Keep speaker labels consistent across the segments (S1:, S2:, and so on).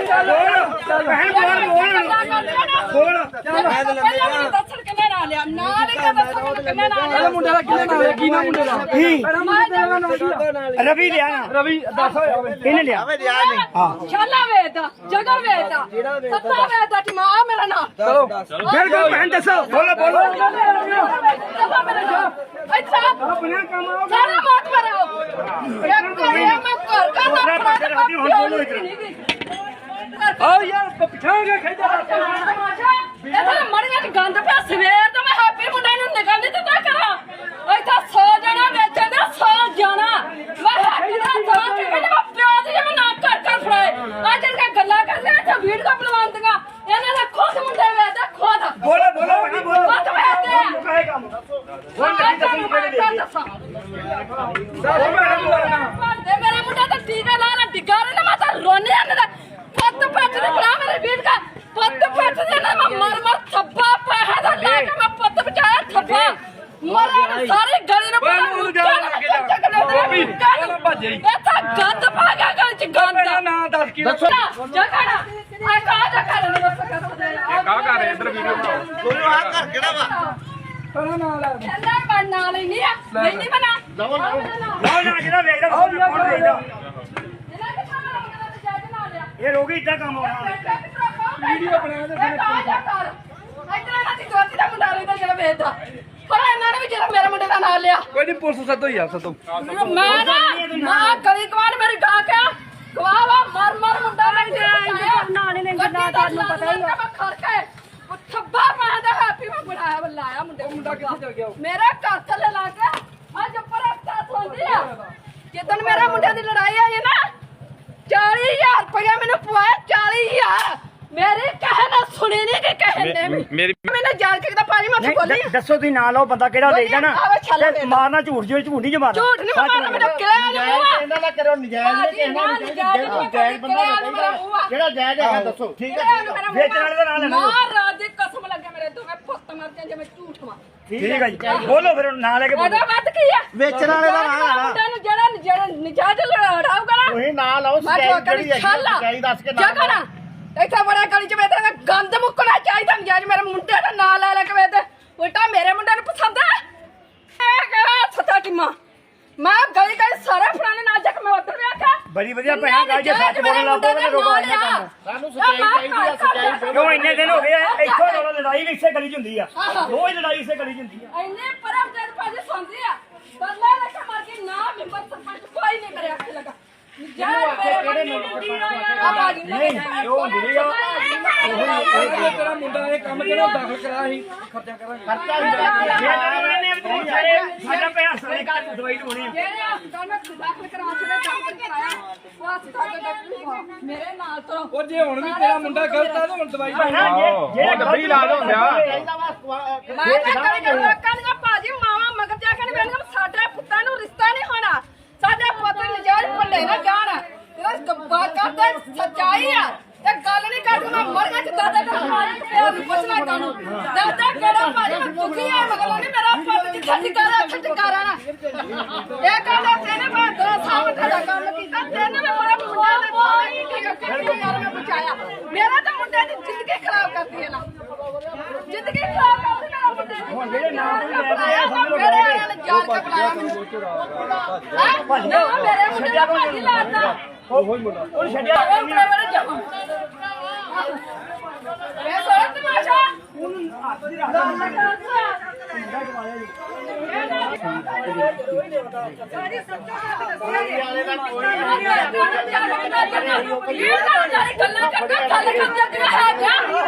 S1: ਭੈਣ ਬੋਲ ਬੋਲ ਬੋਲ
S2: ਦੱਸਣ ਕਿੰਨੇ ਨਾਲ ਲਿਆ ਨਾਲ ਹੀ ਤਾਂ ਦੱਸਣ ਕਿੰਨੇ ਨਾਲ ਲਿਆ
S3: ਮੁੰਡੇ ਦਾ ਕਿਹਨੇ ਨਾਲ ਕੀ ਨਾ ਮੁੰਡੇ ਦਾ
S1: ਹੀ ਰਵੀ ਲਿਆ ਨਾ
S3: ਰਵੀ ਦੱਸ
S1: ਇਹਨੇ ਲਿਆ
S2: ਆਵੇ ਛਾਲਾ ਵੇਚਦਾ ਜਗ੍ਹਾ ਵੇਚਦਾ ਸੱਤਾ ਵੇਚਦਾ ਟਿਮਾ ਆ ਮੇਰਾ ਨਾਂ
S3: ਚਲੋ
S1: ਬਿਲਕੁਲ ਭੈਣ ਦੱਸੋ ਬੋਲੋ ਬੋਲੋ
S2: ਚੱਲਾ ਮੇਰਾ ਨਾਂ ਅੱਛਾ
S1: ਆਪਣਾ ਕੰਮ ਆਓ
S2: ਸਾਰਾ ਮੋਟ ਮਰਾਓ ਇੱਕ ਕਰਿਆ ਮੈਂ ਘਰ ਘਰ ਦਾ
S1: ਹੁਣ ਬੋਲੋ ਇੱਧਰ।
S3: ਆਓ ਯਾਰ ਪਛਾਣਗੇ ਖੇਡਾ
S2: ਇਹਦਾ ਮੜੀਆਂ ਚ ਗੰਦ ਪਿਆ, ਸਵੇਰ ਤੋਂ ਮੈਂ ਹੈਪੀ ਮੁੰਡੇ ਨੂੰ ਨਿਕਲ ਦਿੱਤਾ ਕਰਾਂ ਇੱਥੇ 100 ਜਣਾ ਵੇਚੇ ਦੇ 100 ਜਣਾ ਮੈਂ ਹੈਪੀ ਦਾ ਤਾਂ ਕਿ ਮੈਂ ਪਿਓ ਦੀ ਮੈਂ ਨਾ ਕਰ ਕਰ ਫੜਾਏ ਅੱਜ ਇਹਨਾਂ ਗੱਲਾਂ ਕਰਦੇ ਇੱਥੇ ਵੀਡੀਓ ਬਣਵਾਉਂਦੀਆਂ ਇਹਨਾਂ ਦਾ ਖੁਦ ਮੁੰਡੇ ਵੇਚਦਾ ਖੁਦ
S1: ਬੋਲੋ ਬੋਲੋ ਭਾਜੀ ਬੋਲੋ
S2: ਖੁਦ ਵੇਚਦੇ ਆ
S1: ਕਾਹੇ ਕੰਮ
S2: ਹੁਣ
S1: ਨਹੀਂ ਦੱਸਣੀ ਕਿਹੜੇ ਵੇਚਦੇ।
S2: ਦੱਸਾਂ
S1: ਦੱਸ ਭੈਣ ਬੋਲਣਾ
S2: ਦੇ ਮੇਰਾ ਮੁੰਡਾ ਤਾਂ ਟੀਕਾ ਲਾ ਲਾ ਡਿੱਗਾ ਰੇ ਨਾ ਮੈਂ ਤਾਂ ਰੋਣੇ ਆਂਦਾ ਦਾ ਪੱਤ ਪੱਤ ਦੇ ਬਣਾ ਮੇਰੇ ਵੀਰ ਦਾ ਪੱਤ ਪੱਤ ਦੇ ਨਾ ਮੈਂ ਮਰ ਮਰ ਥੱਪਾ ਪਾਇਆ ਦਾ ਲਾ ਕੇ ਮੈਂ ਪੱਤ ਬਚਾਇਆ ਥੱਪਾ ਮਰਾਂ ਸਾਰੀ ਗਲੀ ਨੂੰ
S3: ਓਏ ਉਹਨੂੰ ਜਾ ਲੱਗ ਗਿਆ। ਰੋਬੀ, ਚੱਲ ਭੱਜ।
S2: ਇੱਥੇ ਗੰਦ ਪਾ ਗਿਆ ਗਲੀ ਚ ਗੰਦ।
S3: ਮੇਰਾ ਨਾਂ ਦੱਸ ਕੀ
S2: ਜਗਣਾ ਆ ਕਾ ਜਗਣਾ ਨੂੰ ਦੱਸ ਕਰ
S3: ਕਾ ਕਰ ਇੱਧਰ ਵੀਡੀਓ ਬਣਾਓ।
S2: ਕੋਈ ਆ ਕਰ ਕਿਹੜਾ ਵਾ?
S3: ਤੇਰਾ ਨਾਂ ਲੈ
S2: ਕਹਿੰਦਾ ਬਣ ਨਹੀਂ ਆ। ਨਹੀਂ ਨਹੀਂ ਬਣਾ। ਲਓ
S1: ਲਾਓ। ਨਾ। ਜਿਹੜਾ ਵੇਚਦਾ ਕੌਣ ਵੇਚਦਾ
S2: ਇਹਨਾਂ ਦੇ ਸਾਹਮਣੇ ਉਹਨਾਂ ਦਾ ਜੱਜ ਨਾਲ ਲਿਆ
S1: ਇਹ ਰੋਗੀ ਇਦਾਂ ਕੰਮ ਆਉਣਾ।
S2: ਵੀਡੀਓ ਬਣਾ ਦੇ ਇੱਧਰ ਇਹਨਾਂ ਦੀ ਦੋਤੀ ਦਾ ਮੁੰਡਾ ਰਹਿੰਦਾ ਜਿਹੜਾ ਵੇਚਦਾ। ਪਰ ਇਹਨਾਂ ਨੇ ਵੀ ਜਿਹੜਾ ਮੇਰੇ ਮੁੰਡੇ ਦਾ ਨਾਂ ਲਿਆ।
S3: ਕੋਈ ਨਹੀਂ ਪੁਲਿਸ ਸੱਦੋ ਯਾਰ ਸੱਦੋ।
S2: ਮੈਂ ਨਾ ਮੈਂ ਗਲੀ ਗਵਾਨ ਮੇਰੀ ਗਾ ਕੇ ਗਵਾ ਵਾ ਮਰ ਮਰ ਮੁੰਡਾ ਮੈਂ ਨਾਲੇ ਨੇ ਜਿੰਨਾ ਤੁਹਾਨੂੰ ਪਤਾ ਹੀ ਆ। ਮੈਂ ਖੜ ਕੇ ਉਹ ਥੱਬਾ ਮਾਰਦਾ ਹੈਪੀ ਮੈਂ ਬਣਾਇਆ ਬੁਲਾਇਆ ਮੁੰਡੇ ਨੂੰ।
S3: ਮੁੰਡਾ ਕਿੱਥੇ ਚਲ ਗਿਆ
S2: ਮੇਰਾ ਘਰ ਥੱਲੇ ਲਾ ਕੇ ਅੱਜ ਉੱਪਰ ਅਫਤਾਰ ਹੁੰਦੀ ਆ। ਜਿੱਦਣ ਮੇਰੇ ਮੁੰਡੇ ਦੀ ਲੜਾਈ ਆਈ ਨਾ 40000 ਰੁਪਇਆ ਮੈਨੂੰ ਪਵਾਇਆ 40000 ਮੇਰੇ ਕਹੇ ਨਾ ਸੁਣੀ ਨਹੀਂ ਕਿ ਨੇ ਵੀ
S3: ਮੇਰੀ
S2: ਮੈਨੂੰ ਜਾਣ ਕੇ ਤਾਂ ਪਾਜੀ ਮੈਂ ਬੋਲੀ
S1: ਨਹੀਂ ਦੱਸੋ ਤੁਸੀਂ ਨਾਂ ਲਓ ਬੰਦਾ ਕਿਹੜਾ ਵੇਚਦਾ ਨਾ।
S2: ਆਵੇ ਛੱਲ
S1: ਤੇ
S2: ਦੇ।
S1: ਮਾਰਨਾ ਝੂਠ ਜਿਵੇਂ ਝੂਠ ਨਹੀਂ ਜਮਾਨਾ।
S2: ਝੂਠ ਨਹੀਂ ਮਾਰਨਾ ਮੈਨੂੰ ਕਿਹਾ ਨਹੀਂ ਮੂੰਹ
S4: ਇਹਨਾਂ ਦਾ ਕਰੋ ਨਜਾਇਜ਼ ਨੇ ਕਿ ਇਹਨਾਂ ਨੂੰ ਚਾਹੀਦੀ ਜਾਇਜ਼ ਬੰਦਾ ਚਾਹੀਦਾ ਜਿਹੜਾ ਜਾਇਜ਼ ਹੈਗਾ ਦੱਸੋ। ਠੀਕ ਹੈ।
S1: ਵੇਚਣ ਵਾਲੇ ਦਾ ਨਾਂ ਲੈਣਾ
S2: ਮਹਾਰਾਜ ਦੀ ਕਸਮ ਲੱਗੇ ਮੇਰੇ ਦੋਵੇਂ ਪੁੱਤ ਮਰ ਜਾਣ ਜੇ ਮੈਂ ਝੂਠ ਮਾਂ
S1: ਠੀਕ ਹੈ ਜੀ। ਬੋਲੋ ਫਿਰ ਨਾਂ ਲੈ ਕੇ ਬੋਲੋ।
S2: ਵੱਧ ਕੀ ਆ?
S4: ਵੇਚਣ ਵਾਲੇ ਦਾ ਨਾਂ ਲੈਣਾ
S2: ਮੁੰਡਾ ਨੂੰ ਜਿਹੜਾ ਜਿਹੜਾ ਨਜਾਇਜ਼ ਲੜਾਉਗਾ ਨਾ
S4: ਤੁਸੀਂ ਨਾ ਲਾਓ
S2: ਮੈਂ
S4: ਸਜਾਈ ਜਿਹੜੀ
S2: ਦੀ
S4: ਹੈਗੀ
S2: ਛਾਲਾ
S4: ਸਜਾਈ ਦੱਸ ਕੇ ਨਾ
S2: ਜਗ੍ਹਾ ਨਾ ਇੱਥੇ ਬੜਾ ਗਲੀ ਚ ਵੇਦੇ ਗੰਦ ਮੁੱਕਣਾ ਚਾਹੀਦਾ ਨਜਾਇਜ਼ ਮੇਰੇ ਮੁੰਡੇ ਦਾ ਨਾਂ ਲੈ ਲੈ ਕੇ ਵੇਦੇ ਉਲਟਾ ਮੇਰੇ ਮੁੰਡੇ ਨੂੰ ਪਸੰਦ ਹੈ ਇਹ ਕਿਹੜਾ ਸੱਤਾ ਟਿਮਾ। ਮੈਂ ਗਲੀ ਗਲੀ ਸਾਰੇ ਫੜਾਣੇ ਨਾਲ ਜਾ ਕੇ ਮੈਂ ਉੱਧਰ ਵੇਖਿਆ
S1: ਬੜੀ ਵਧੀਆ ਭੈਣ ਗੱਲ ਜੇ ਸੱਚ ਬੋਲਣ ਲੱਗ ਪਓ ਤਾਂ ਰੋਕਣਾ ਨਹੀਂ ਕੰਮ।
S4: ਸਾਨੂੰ ਸੱਚਾਈ ਚਾਹੀਦੀ ਆ, ਸੱਚਾਈ।
S1: ਕਿਉਂ ਇੰਨੇ ਦਿਨ ਹੋ ਗਏ ਆ, ਇੱਥੋਂ ਰੋਲਾ ਲੜਾਈ ਵੀ ਇਸੇ ਗਲੀ 'ਚ ਹੁੰਦੀ ਆ। ਰੋਜ਼ ਲੜਾਈ ਇਸੇ ਗਲੀ 'ਚ ਹੁੰਦੀ ਆ।
S2: ਇੰਨੇ ਪਰਮ ਜਦ ਭਾਜੀ ਸੁਣਦੀ ਆ। ਬੱਲੇ ਲੈ ਕੇ ਮਰ ਕੇ ਨਾ ਮੈਂਬਰ ਸਰਪੰਚ ਕੋਈ ਨਹੀਂ ਮੇਰੇ ਅੱਖ ਲਗਾ ਜਾਨ ਮੇਰੇ ਮੁੰਡੇ ਨੂੰ ਆ ਬਾਜੀ
S1: ਨਹੀਂ ਉਹ ਹੁੰਦੀ ਆ
S3: ਇਹ ਤੇਰਾ ਮੁੰਡਾ ਇਹ ਕੰਮ ਜਿਹੜਾ ਉਹ ਦਾਖਲ ਕਰਾ ਸੀ ਖਰਚਾ ਕਰਾਂਗੇ।
S4: ਖਰਚਾ ਵੀ ਕਰਦੇ
S1: ਜੇ ਤਾਂ ਨੇ ਵੀ ਸਾਰੇ ਸਾਡਾ ਪਿਆ ਸਾਰੇ ਘਰ ਦਵਾਈ ਢੋਣੀ ਆ।
S2: ਜਿਹੜੇ ਹਸਪਤਾਲ ਮੈਂ ਦਾਖਲ ਕਰਾ ਕੇ ਦਾਖਲ ਕਰਾਇਆ ਉਹ ਹਸਪਤਾਲ ਦੇ ਡਾਕਟਰ ਮੇਰੇ ਨਾਲ ਤੋਂ
S3: ਉਹ ਜੇ ਹੁਣ ਵੀ ਤੇਰਾ ਮੁੰਡਾ ਗਲਤ ਆ ਤਾਂ ਹੁਣ ਦਵਾਈ
S1: ਭੈਣਾ, ਜੇ- ਜਿਹੜਾ
S3: ਡੱਬੀ ਇਲਾਜ ਹੁੰਦਾ
S4: ਚਾਹੀਦਾ ਵਾ ਅਹ,
S2: ਮੈਂ ਤਾਂ ਕਰੀ ਕਰ ਲੋਕਾਂ ਦੀਆਂ ਭਾਜੀ ਮਾਵਾ ਮਗਰ ਜਾ ਕੇ ਸਾਡੇ ਪੁੱਤਾਂ ਨੂੰ ਰਿਸ਼ਤਾ ਨਹੀਂ ਹੋਣਾ। ਸਾਡੇ ਪੁੱਤ ਨਜਾਇਜ਼ ਪੱਲੇ ਨਾ ਜਾਣ। ਗੱਬਾ ਕਰਦਾ ਸੱਚਾਈ ਆ। ਤੇ ਗੱਲ ਨਹੀਂ ਕਰਦੀ ਮੈਂ ਮਰ ਗਿਆ ਚ ਦਾਦਾ ਦਾ ਮਾਰੀ ਪਿਆ ਨੂੰ ਪੁੱਛਣਾ ਕਾਨੂੰ ਦਾਦਾ ਕਿਹੜਾ ਭਾਜੀ ਮੈਂ ਦੁਖੀ ਆ ਮਗਰ ਨਹੀਂ ਮੇਰਾ ਪੁੱਤ ਜਿੱਥੇ ਟਿਕਾਰਾ ਉੱਥੇ ਟਿਕਾਰਾ ਨਾ। ਇਹ ਕਹਿੰਦਾ ਤੈਨੇ ਮੈਂ ਦੋ ਸਾਲ ਦਾ ਕੰਮ ਕੀਤਾ ਤੈਨੇ ਮੈਂ ਮੇਰਾ ਮੁੰਡਾ ਦੇ ਕੋਈ ਕਿਹੜੀ ਯਾਰ ਮੈਂ ਬਚਾਇਆ। ਮੇਰਾ ਤਾਂ ਮੁੰਡੇ ਦੀ ਜ਼ਿੰਦਗੀ ਖਰਾਬ ਕਰਦੀ ਹੈ ਨਾ। ਜ਼ਿੰਦਗੀ ਖਰਾਬ ਕਰਦੀ ਮੇਰਾ ਮੁੰਡੇ ਦੀ। ਹੁਣ
S1: ਜਿਹੜੇ ਨਾਮ ਤੁਸੀਂ ਲੈ ਸਮਝ ਲਓ
S2: ਮੇਰੇ ਵਾਲਿਆਂ ਨੇ ਜਾਲ ਕੇ ਬੁਲਾਇਆ ਮੈਨੂੰ? ਨਾ ਮੇਰੇ ਮੁੰਡੇ ਦਾ ਭਾਜੀ ਲਾਤਾ।
S1: ਉਹ ਛੱਡਿਆ
S2: ਉਹ ਡਰਾਈਵਰ ਜਮਾ ਇਹ ਸੋਚ ਤਮਾਸ਼ਾ
S4: ਵਾਲੇ ਦਾ ਕੋਈ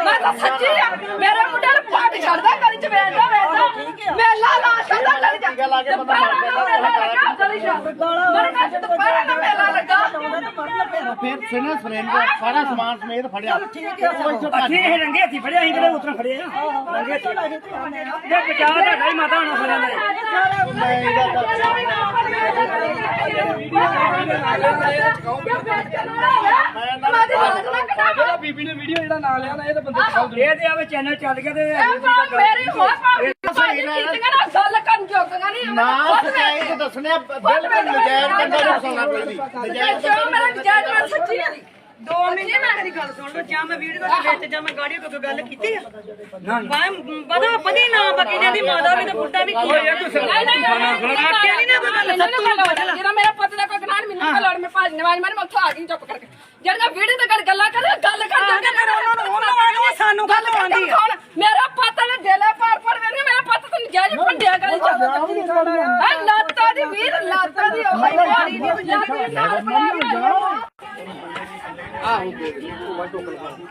S2: ਮੈਂ ਤਾਂ ਸੱਚੀ ਆ ਮੇਰੇ ਮੁੰਡੇ ਨੂੰ ਪਾਟ ਛੱਡਦਾ ਗਲੀ ਚ ਵੇਚਦਾ ਵੇਚਦਾ ਮੇਲਾ ਲਾ ਛੱਡਦਾ ਗਲੀ ਚ
S4: ਬੰਦਾ ਮਰ
S2: ਮੇਲਾ ਲੱਗਾ। ਗਲੀ ਚ ਮਰਨਾ ਦੁਪਹਿਰ ਦਾ ਮੇਲਾ
S4: ਫਿਰ ਫਿਨਸ ਫਰੇਮ ਦਾ ਸਾਰਾ ਸਮਾਨ ਸਮੇਤ ਫੜਿਆ। ਠੀਕ ਹੈ।
S1: ਅਸੀਂ ਇਹ ਰੰਗੇ ਹੱਥੀ ਫੜਿਆ ਅਸੀਂ ਕਿਹੜੇ ਉਤਰਾ ਫੜੇ ਆ? ਰੰਗੇ ਹੱਥੀ। ਇਹ ਬਚਾ ਦਾ ਢਾਈ ਮਾਤਾ ਹੋਣਾ ਫੜਿਆ ਨੇ
S3: ਜਿਹੜਾ ਬੀਬੀ ਨੇ ਵੀਡੀਓ ਜਿਹੜਾ ਨਾਂ ਲਿਆ ਨਾ ਇਹ ਤਾਂ ਬੰਦੇ
S1: ਇਹ ਤੇ ਆਵੇ ਚੈਨਲ ਚੱਲ ਗਿਆ ਤੇ
S2: ਮੇਰੀ ਹੋਰ ਗੱਲ ਜੋਗੀਆਂ ਨਹੀਂ
S4: ਨਾ ਸੱਚਾਈ ਤੇ ਦੱਸਣੇ ਬਿਲਕੁਲ ਨਜਾਇਜ਼ ਬੰਦਾ ਨੂੰ ਫਸਾਉਣਾ ਕੋਈ ਨਹੀਂ। ਨਜਾਇਜ਼
S2: ਜੋ ਮੇਰਾ ਜੱਜ ਮੈਂ ਸੱਚੀ ਆ ਦੋ ਜੀ ਮੈਂ
S5: ਮੇਰੀ ਗੱਲ ਸੁਣ ਲਓ ਜਾਂ ਮੈਂ ਵੀਡੀਓ ਦੇ ਵਿੱਚ ਜਾਂ ਮੈਂ ਗਾੜੀ ਕੋਈ ਗੱਲ ਕੀਤੀ ਆ। ਮੈਂ ਪਤਾ ਪਤੀ ਨਾ ਬਕੀ ਜਿਹਦੀ ਮਾਤਾ ਵੀ ਤੇ ਪੁੱਤਾਂ ਵੀ ਕੀ
S2: ਨਹੀਂ ਨਹੀਂ ਆਖਿਆ ਨਹੀਂ ਨਾ ਕੋਈ ਗੱਲ ਸੱਤੂ ਜਿਹੜਾ ਮੇਰਾ ਪੁੱਤ ਦਾ ਕੋਈ ਗਨਾਹ ਮੈਨੂੰ ਤਾਂ ਲੜ ਮੈਂ ਭਾਜ ਨਵਾਜ ਮੈਂ ਉੱਥੋਂ ਆ ਗਈ ਚੁੱਪ ਕਰਕੇ। ਜਿਹੜਾ ਵੀਡੀਓ ਤੇ ਗੱਲ ਗੱਲਾਂ ਕਰ ਗੱਲ ਕਰ
S5: ਆਂਦੇ ਫਿਰ ਉਹਨਾਂ ਨੂੰ ਉਹਨਾਂ ਵਾਂਗੂ ਸਾਨੂੰ ਗੱਲ ਆਉਂਦੀ ਆ
S2: ਮੇਰਾ ਪੁੱਤ ਨੇ ਦਿਲੇ ਪਾਰ ਪਾਰ ਵੇਖਿਆ ਮੇਰਾ ਪੁੱਤ ਤਾਂ ਨਜਾਇਜ਼ ਭੰਡਿਆ ਗੱਲ ਚ ਆ ਲਾਤਾ ਦੀ ਵੀਰ ਲਾਤਾ ਦੀ ਉਹ ਮਾਰੀ ਦੀ ਪੰਜਾਬੀ ਨਾਲ ਬਣਾ ਬਣਾ